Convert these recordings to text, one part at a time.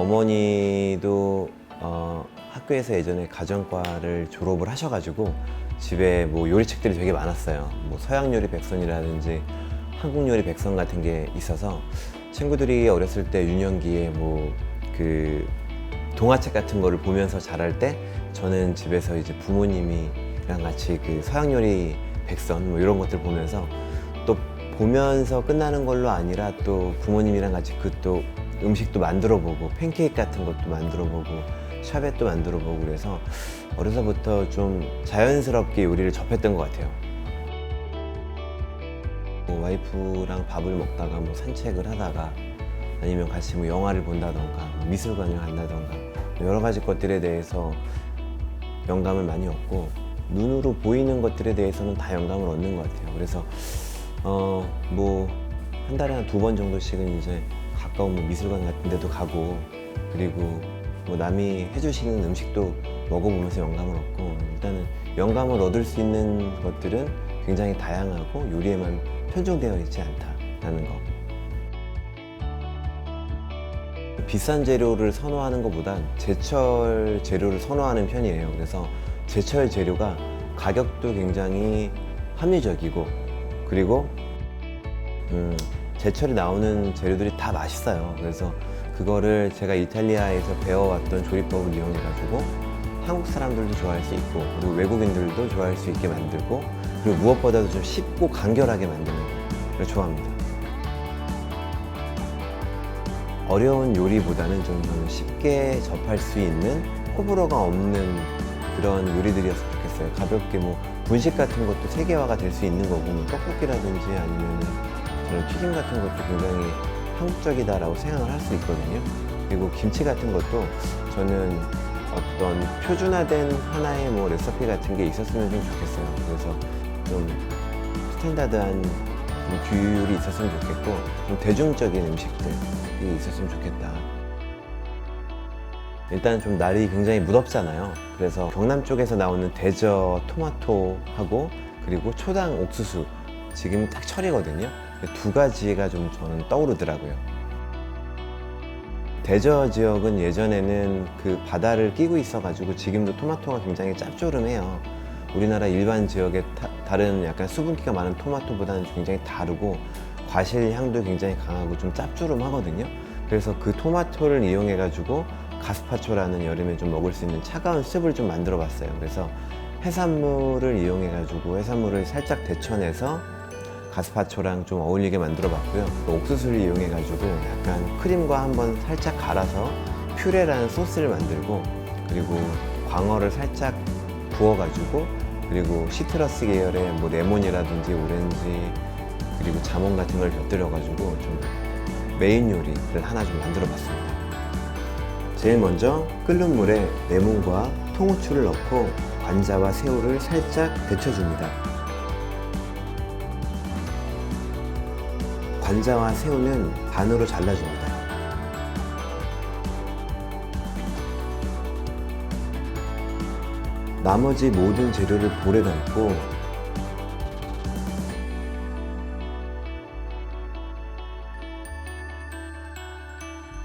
어머니도 어, 학교에서 예전에 가정과를 졸업을 하셔가지고 집에 뭐 요리책들이 되게 많았어요. 뭐 서양 요리 백선이라든지 한국 요리 백선 같은 게 있어서 친구들이 어렸을 때 유년기에 뭐 그 동화책 같은 거를 보면서 자랄 때 저는 집에서 이제 부모님이랑 같이 그 서양 요리 백선 뭐 이런 것들 보면서 또 보면서 끝나는 걸로 아니라 또 부모님이랑 같이 그또 음식도 만들어 보고 팬케이크 같은 것도 만들어 보고 샤벳도 만들어 보고 그래서 어려서부터 좀 자연스럽게 요리를 접했던 것 같아요. 뭐 와이프랑 밥을 먹다가 뭐 산책을 하다가 아니면 같이 뭐 영화를 본다던가 뭐 미술관을 간다던가 뭐 여러 가지 것들에 대해서 영감을 많이 얻고 눈으로 보이는 것들에 대해서는 다 영감을 얻는 것 같아요. 그래서 어 뭐 한 달에 한 두 번 정도씩은 이제 가까운 뭐 미술관 같은 데도 가고 그리고 뭐 남이 해주시는 음식도 먹어보면서 영감을 얻고 일단은 영감을 얻을 수 있는 것들은 굉장히 다양하고 요리에만 편중되어 있지 않다라는 거. 비싼 재료를 선호하는 것보단 제철 재료를 선호하는 편이에요. 그래서 제철 재료가 가격도 굉장히 합리적이고 그리고 음, 제철에 나오는 재료들이 다 맛있어요. 그래서 그거를 제가 이탈리아에서 배워왔던 조리법을 이용해가지고 한국 사람들도 좋아할 수 있고 그리고 외국인들도 좋아할 수 있게 만들고 그리고 무엇보다도 좀 쉽고 간결하게 만드는 걸 좋아합니다. 어려운 요리보다는 좀 쉽게 접할 수 있는 호불호가 없는 그런 요리들이었으면 좋겠어요. 가볍게 뭐 분식 같은 것도 세계화가 될 수 있는 거고 뭐 떡볶이라든지 아니면 저는 튀김 같은 것도 굉장히 한국적이다라고 생각을 할 수 있거든요. 그리고 김치 같은 것도 저는 어떤 표준화된 하나의 뭐 레시피 같은 게 있었으면 좀 좋겠어요. 그래서 좀 스탠다드한 좀 규율이 있었으면 좋겠고 좀 대중적인 음식들이 있었으면 좋겠다. 일단 좀 날이 굉장히 무덥잖아요. 그래서 경남 쪽에서 나오는 대저 토마토하고 그리고 초당 옥수수 지금 딱 철이거든요. 두 가지가 좀 저는 떠오르더라고요. 대저 지역은 예전에는 그 바다를 끼고 있어가지고 지금도 토마토가 굉장히 짭조름해요. 우리나라 일반 지역의 타- 다른 약간 수분기가 많은 토마토보다는 굉장히 다르고 과실 향도 굉장히 강하고 좀 짭조름하거든요. 그래서 그 토마토를 이용해가지고 가스파초라는 여름에 좀 먹을 수 있는 차가운 습을 좀 만들어 봤어요. 그래서 해산물을 이용해가지고 해산물을 살짝 데쳐내서 가스파초랑 좀 어울리게 만들어 봤고요. 또 옥수수를 이용해 가지고 약간 크림과 한번 살짝 갈아서 퓨레라는 소스를 만들고 그리고 광어를 살짝 부어 가지고 그리고 시트러스 계열의 뭐 레몬이라든지 오렌지 그리고 자몽 같은 걸 곁들여 가지고 좀 메인 요리를 하나 좀 만들어 봤습니다. 제일 먼저 끓는 물에 레몬과 통후추를 넣고 관자와 새우를 살짝 데쳐줍니다. 관자와 새우는 반으로 잘라줍니다. 나머지 모든 재료를 볼에 담고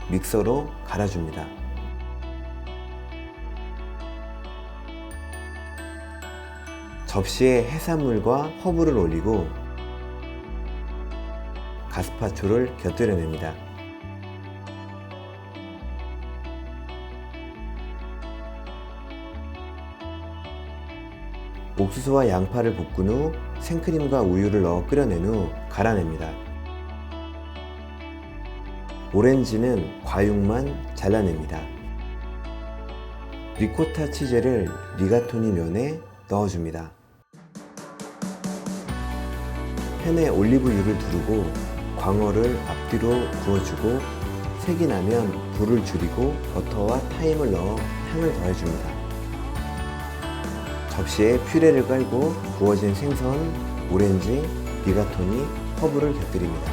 믹서로 갈아줍니다. 접시에 해산물과 허브를 올리고 가스파초를 곁들여냅니다. 옥수수와 양파를 볶은 후 생크림과 우유를 넣어 끓여낸 후 갈아냅니다. 오렌지는 과육만 잘라냅니다. 리코타 치즈를 리가토니 면에 넣어줍니다. 팬에 올리브유를 두르고 광어를 앞뒤로 구워주고 색이 나면 불을 줄이고 버터와 타임을 넣어 향을 더해줍니다. 접시에 퓨레를 깔고 구워진 생선, 오렌지, 리가토니, 허브를 곁들입니다.